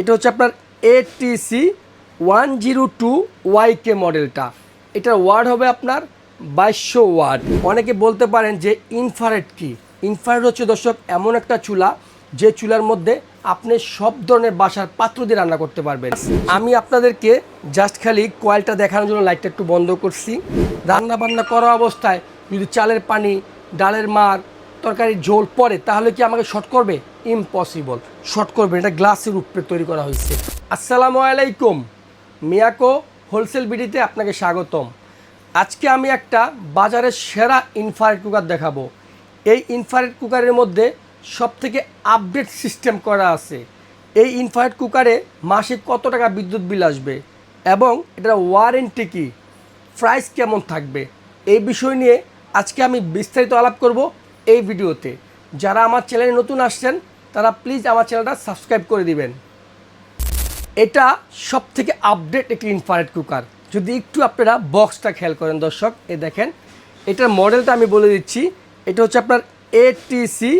এটা হচ্ছে আপনার ATC one zero two YK মডেলটা এটার ওয়ার্ড হবে আপনার বাইশশো ওয়ার্ড অনেকে বলতে পারেন যে ইনফারেট কি? ইনফারেট হচ্ছে দর্শক এমন একটা চুলা, যে চুলার মধ্যে আপনি সব ধরনের বাসার পাত্র দিয়ে রান্না করতে পারবেন। আমি আপনাদেরকে জাস্ট খালি কয়েলটা দেখানোর জন্য লাইটটা একটু বন্ধ করছি। রান্না বান্না করা অবস্থায় যদি চালের পানি, ডালের মার, তরকারির ঝোল পড়ে, তাহলে কি আমাকে শর্ট করবে? ইম্পসিবল। শর্ট করবে এটা গ্লাসের উপরে তৈরি করা হয়েছে। আসসালামু আলাইকুম। মিয়াকো হোলসেল বিডিতে আপনাকে স্বাগতম। আজকে আমি একটা বাজারের সেরা ইনফারেট কুকার দেখাবো। এই ইনফারেট কুকারের মধ্যে সব থেকে আপডেট সিস্টেম করা আছে। এই ইনফারেট কুকারে মাসে কত টাকা বিদ্যুৎ বিল আসবে এবং এটার ওয়ারেন্টি কী? প্রাইস কেমন থাকবে? এই বিষয় নিয়ে আজকে আমি বিস্তারিত আলাপ করব এই ভিডিওতে। যারা আমার চ্যানেলে নতুন আসছেন তারা প্লিজ আমার চ্যানেলটা সাবস্ক্রাইব করে দিবেন। এটা সব থেকে আপডেট একটি ইনফারেট কুকার যদি একটু আপনারা বক্সটা খেয়াল করেন দর্শক, এ দেখেন, এটার মডেলটা আমি বলে দিচ্ছি। এটা হচ্ছে আপনার ATC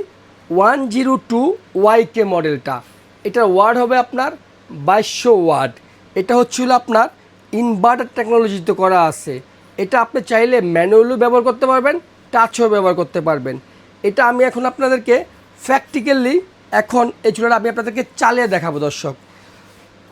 one zero two YK মডেলটা এটার ওয়ার্ড হবে আপনার বাইশশো ওয়ার্ড এটা হচ্ছিল আপনার ইনভার্টার টেকনোলজিতে করা আছে। এটা আপনি চাইলে ম্যানুয়ালও ব্যবহার করতে পারবেন টাচও ব্যবহার করতে পারবেন। এটা আমি এখন আপনাদেরকে প্র্যাকটিক্যালি এখন এই চুলাটা আমি আপনাদেরকে চালিয়ে দেখাবো, দর্শক।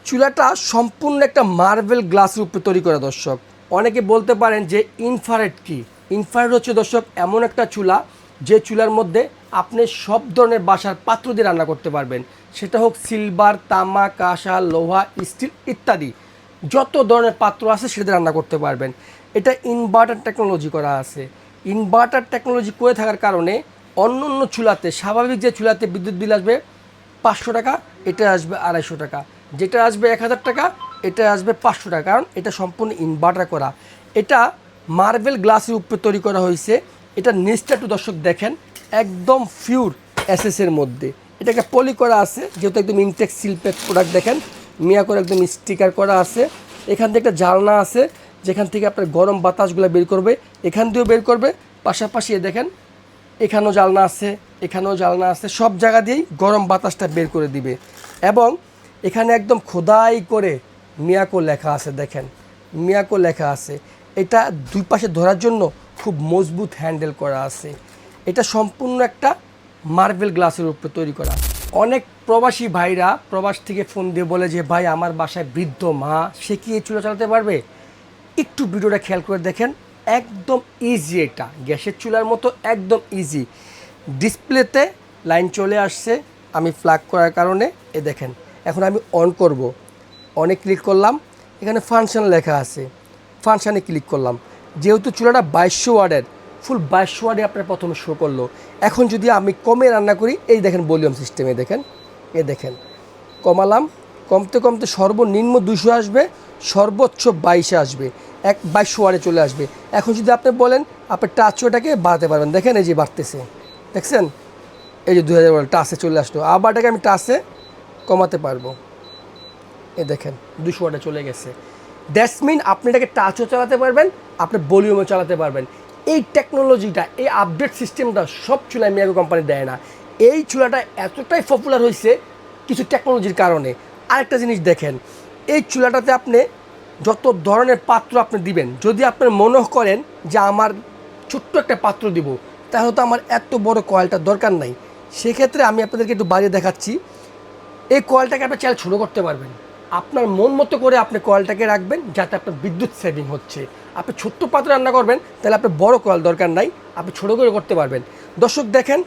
চুলাটা সম্পূর্ণ একটা মার্বেল গ্লাসের উপরে তৈরি করা, দর্শক। অনেকে বলতে পারেন যে ইনফারেট কি? ইনফারেট হচ্ছে, দর্শক, এমন একটা চুলা যে চুলার মধ্যে আপনি সব ধরনের বাসার পাত্র দিয়ে রান্না করতে পারবেন। সেটা হোক সিলভার তামা কাঁসা লোহা, স্টিল ইত্যাদি। যত ধরনের পাত্র আছে সেটা রান্না করতে পারবেন। এটা ইনভার্টার টেকনোলজি করা আছে। ইনভার্টার টেকনোলজি করে থাকার কারণে অন্য অন্য চুলাতে, স্বাভাবিক যে চুলাতে বিদ্যুৎ বিল আসবে পাঁচশো টাকা, এটা আসবে আড়াইশো টাকা। যেটা আসবে এক হাজার টাকা, এটা আসবে পাঁচশো টাকা। কারণ এটা সম্পূর্ণ ইনভার্টার করা। এটা মার্বেল গ্লাসের উপরে তৈরি করা হয়েছে। এটা নিচটা একটু দর্শক দেখেন, একদম ফিউর এসএসের মধ্যে। এটা একটা পলি করা আছে, যেহেতু একদম ইনটেক্স সিলপ্যাক প্রোডাক্ট দেখেন, মিয়া করে একদম স্টিকার করা আছে। এখান থেকে একটা জালনা আছে, যেখান থেকে আপনার গরম বাতাসগুলো বের করবে, এখান দিয়েও বের করবে। পাশাপাশি দেখেন এখানেও জালনা আছে, এখানেও জালনা আছে, সব জায়গা দিয়েই গরম বাতাসটা বের করে দিবে। এবং এখানে একদম খোদাই করে মিয়াকো লেখা আছে, দেখেন, মিয়াকো লেখা আছে। এটা দুই পাশে ধরার জন্য খুব মজবুত হ্যান্ডেল করা আছে। এটা সম্পূর্ণ একটা মার্বেল গ্লাসের উপরে তৈরি করা। অনেক প্রবাসী ভাইরা প্রবাস থেকে ফোন দিয়ে বলে যে, ভাই, আমার বাসায় বৃদ্ধ মা, সে কি এই চুলা চালাতে পারবে? একটু ভিডিওটা খেয়াল করে দেখেন একদম ইজি এটা। গ্যাসের চুলার মতো একদম ইজি ডিসপ্লেতে লাইন চলে আসছে, আমি ফ্লাগ করার কারণে। এ দেখেন, এখন আমি অন করব। অনে ক্লিক করলাম, এখানে ফাংশন লেখা আছে। ফাংশানে ক্লিক করলাম। যেহেতু চুলাটা বাইশশো ওয়ার্ডের ফুল বাইশশো ওয়ার্ডে আপনার প্রথমে শো করল। এখন যদি আমি কমে রান্না করি, এই দেখেন ভলিউম সিস্টেমে দেখেন। এ দেখেন, কমালাম। কমতে কমতে সর্বনিম্ন দুশো আসবে, সর্বোচ্চ বাইশে আসবে, এক বাইশশো ওয়ারে চলে আসবে। এখন যদি আপনি বলেন, আপনি টাচওটাকে বাড়াতে পারবেন। দেখেন এই যে বাড়তেছে। দেখছেন? এই যে দু হাজার ওয়াট টাচে চলে আসলো। আবার এটাকে আমি টাচে কমাতে পারব। এ দেখেন দুশো ওয়াটে চলে গেছে। দ্যাটস আপনি এটাকে টাচও চালাতে পারবেন, আপনি ভলিউমও চালাতে পারবেন। এই টেকনোলজিটা এই আপডেট সিস্টেমটা সব চুলায় মিয়াগো কোম্পানি দেয় না। এই চুলাটা এতটাই পপুলার হয়েছে কিছু টেকনোলজির কারণে। আরেকটা জিনিস দেখেন, এই চুলাটাতে আপনি যত ধরনের পাত্র আপনি দিবেন, যদি আপনি মনে করেন যে আমার ছোট্ট একটা পাত্র দিব, তাহলে তো আমার এত বড় কয়েলটার দরকার নাই। সেক্ষেত্রে আমি আপনাদেরকে একটু বাইরে দেখাচ্ছি। এই কয়েলটাকে আপনি চাইলে ছোটো করতে পারবেন। আপনার মন মতো করে আপনি কয়েলটাকে রাখবেন, যাতে আপনার বিদ্যুৎ সেভিং হচ্ছে। আপনি ছোট্ট পাত্রে রান্না করবেন, তাহলে আপনার বড় কয়েল দরকার নাই, আপনি ছোটো করে করতে পারবেন। দর্শক দেখেন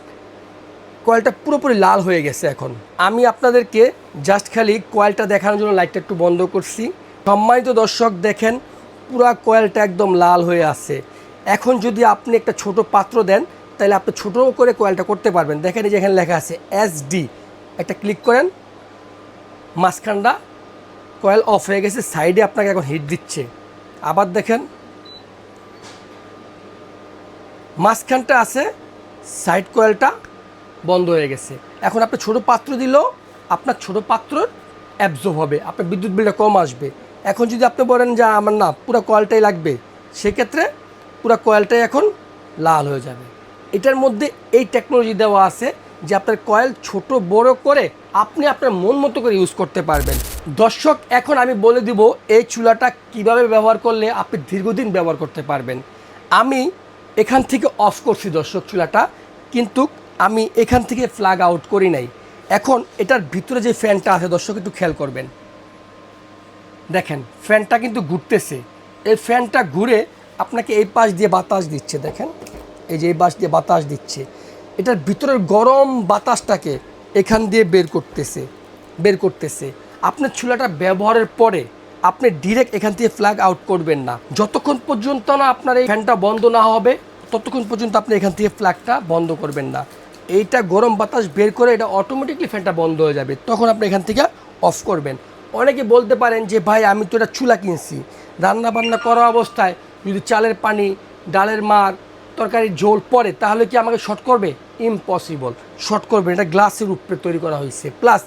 কয়েলটা পুরোপুরি লাল হয়ে গেছে এখন। আমি আপনাদেরকে জাস্ট খালি কয়েলটা দেখানোর জন্য লাইটটা একটু বন্ধ করছি। সম্মানিত দর্শক, দেখেন পুরা কয়েলটা একদম লাল হয়ে আছে। এখন যদি আপনি একটা ছোট পাত্র দেন, তাহলে আপনি ছোটো করে কয়েলটা করতে পারবেন। দেখেন এই যে এখানে লেখা আছে এস ডি একটা ক্লিক করেন, মাঝখানটা কয়েল অফ হয়ে গেছে সাইডে আপনাকে এখন হিট দিচ্ছে। আবার দেখেন, মাঝখানটা আছে সাইড কয়েলটা বন্ধ হয়ে গেছে। এখন আপনি ছোট পাত্র দিলেও আপনার ছোট পাত্র অ্যাবজর্ব হবে, আপনার বিদ্যুৎ বিলটা কম আসবে। এখন যদি আপনি বলেন যে, আমার না, পুরো কয়েলটাই লাগবে, সেক্ষেত্রে পুরো কয়েলটাই এখন লাল হয়ে যাবে। এটার মধ্যে এই টেকনোলজি দেওয়া আছে যে, আপনার কয়েল ছোট, বড় করে আপনি আপনার মন মতো করে ইউজ করতে পারবেন। দর্শক, এখন আমি বলে দিব এই চুলাটা কীভাবে ব্যবহার করলে আপনি দীর্ঘদিন ব্যবহার করতে পারবেন। আমি এখান থেকে অফ করছি দর্শক চুলাটা, কিন্তু আমি এখান থেকে ফ্ল্যাগ আউট করি নাই। এখন এটার ভিতরে যে ফ্যানটা আছে, দর্শক একটু খেয়াল করবেন। দেখেন ফ্যানটা কিন্তু ঘুরতেছে। এই ফ্যানটা ঘুরে আপনাকে এই পাশ দিয়ে বাতাস দিচ্ছে, দেখেন। এই যে এই পাশ দিয়ে বাতাস দিচ্ছে। এটার ভিতরের গরম বাতাসটাকে এখান দিয়ে বের করতেছে বের করতেছে। আপনার চুলাটা ব্যবহারের পরে আপনি ডিরেক্ট এখান থেকে ফ্ল্যাগ আউট করবেন না। যতক্ষণ পর্যন্ত না আপনার এই ফ্যানটা বন্ধ না হবে, ততক্ষণ পর্যন্ত আপনি এখান থেকে ফ্ল্যাগটা বন্ধ করবেন না। এইটা গরম বাতাস বের করে এটা অটোমেটিকলি ফ্যানটা বন্ধ হয়ে যাবে। তখন আপনি এখান থেকে অফ করবেন। অনেকে বলতে পারেন যে, ভাই, আমি তো এটা চুলা কিনছি। রান্না বান্না করা অবস্থায় যদি চালের পানি, ডালের মার, তরকারির ঝোল পড়ে, তাহলে কি আমাকে শর্ট করবে? ইম্পসিবল শর্ট করবে এটা গ্লাসের উপরে তৈরি করা হয়েছে। প্লাস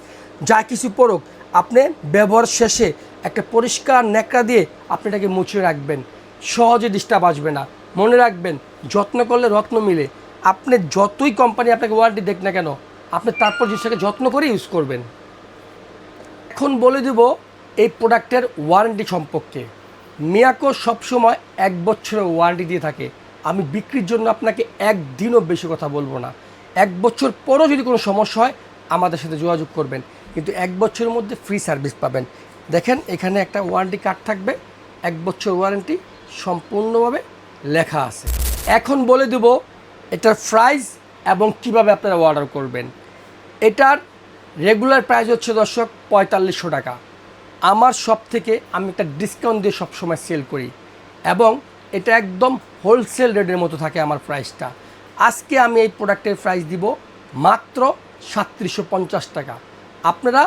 যা কিছু পড়ুক, আপনি ব্যবহার শেষে একটা পরিষ্কার ন্যাকড়া দিয়ে আপনি এটাকে মুছে রাখবেন। সহজে ডিস্টার্ব আসবে না। মনে রাখবেন, যত্ন করলে রত্ন মিলে। আপনি যতই কোম্পানি আপনাকে ওয়ারেন্টি দেখ না কেন, আপনি তারপর জিনিসটাকে যত্ন করে ইউজ করবেন। এখন বলে দেব, এই প্রোডাক্টের ওয়ারেন্টি সম্পর্কে। মিয়াকো সবসময় এক বছরের ওয়ারেন্টি দিয়ে থাকে। আমি বিক্রির জন্য আপনাকে একদিনও বেশি কথা বলব না। এক বছর পরও যদি কোনো সমস্যা হয়, আমাদের সাথে যোগাযোগ করবেন। কিন্তু এক বছরের মধ্যে ফ্রি সার্ভিস পাবেন। দেখেন, এখানে একটা ওয়ারেন্টি কার্ড থাকবে। এক বছর ওয়ারেন্টি সম্পূর্ণভাবে লেখা আছে। এখন বলে দেব এটার প্রাইস এবং কীভাবে আপনারা অর্ডার করবেন। এটার রেগুলার প্রাইস হচ্ছে দর্শক পঁয়তাল্লিশশো টাকা। আমার সব থেকে আমি একটা ডিসকাউন্ট দিয়ে সবসময় সেল করি এবং এটা একদম হোলসেল রেটের মতো থাকে আমার প্রাইসটা আজকে আমি এই প্রোডাক্টের প্রাইস দিব মাত্র সাতত্রিশশো পঞ্চাশ টাকা। আপনারা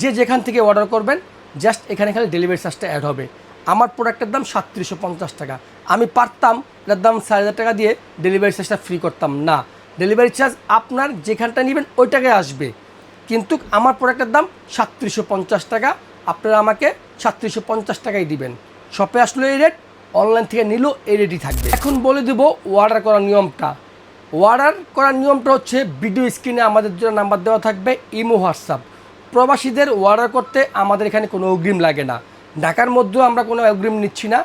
যে যেখান থেকে অর্ডার করবেন জাস্ট এখানে খালি ডেলিভারি চার্জটা অ্যাড হবে। আমার প্রোডাক্টের দাম সাতত্রিশশো পঞ্চাশ টাকা। আমি পারতাম, এটার দাম চার হাজার টাকা দিয়ে ডেলিভারি চার্জটা ফ্রি করতাম। না ডেলিভারি চার্জ আপনার যেখানটা নেবেন ওইটাকে আসবে। কিন্তু আমার প্রোডাক্টের দাম সাতত্রিশশো পঞ্চাশ টাকা, আপনারা আমাকে সাতত্রিশশো পঞ্চাশ টাকাই দিবেন। শপে আসলো এই রেট অনলাইন থেকে নিলেও এই রেটই থাকবে। এখন বলে দেবো অর্ডার করার নিয়মটা। অর্ডার করার নিয়মটা হচ্ছে ভিডিও স্ক্রিনে আমাদের দুটো নাম্বার দেওয়া থাকবে, ইমো হোয়াটসঅ্যাপ প্রবাসীদের অর্ডার করতে আমাদের এখানে কোনো অগ্রিম লাগে না। ঢাকার মধ্যেও আমরা কোনো অগ্রিম নিচ্ছি না।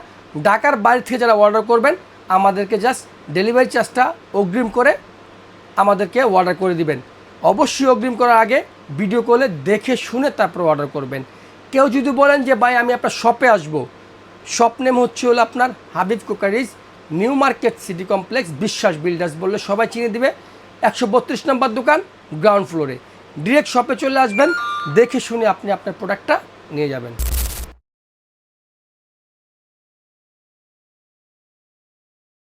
ঢাকার বাইরে থেকে যারা অর্ডার করবেন, আমাদেরকে জাস্ট ডেলিভারি চার্জটা অগ্রিম করে আমাদেরকে অর্ডার করে দিবেন। অবশ্যই অগ্রিম করার আগে ভিডিও কলে দেখে শুনে তারপর অর্ডার করবেন। কেউ যদি বলেন যে, ভাই, আমি আপনার শপে আসব। শপ নেম হচ্ছে হলো আপনার Habib cookeries, new market city complex, Biswas builders বললে সবাই চিনে দিবে। একশো বত্রিশ নম্বর দোকান গ্রাউন্ড ফ্লোরে ডিরেক্ট শপে চলে আসবেন, দেখে শুনে আপনি আপনার প্রোডাক্টটা নিয়ে যাবেন।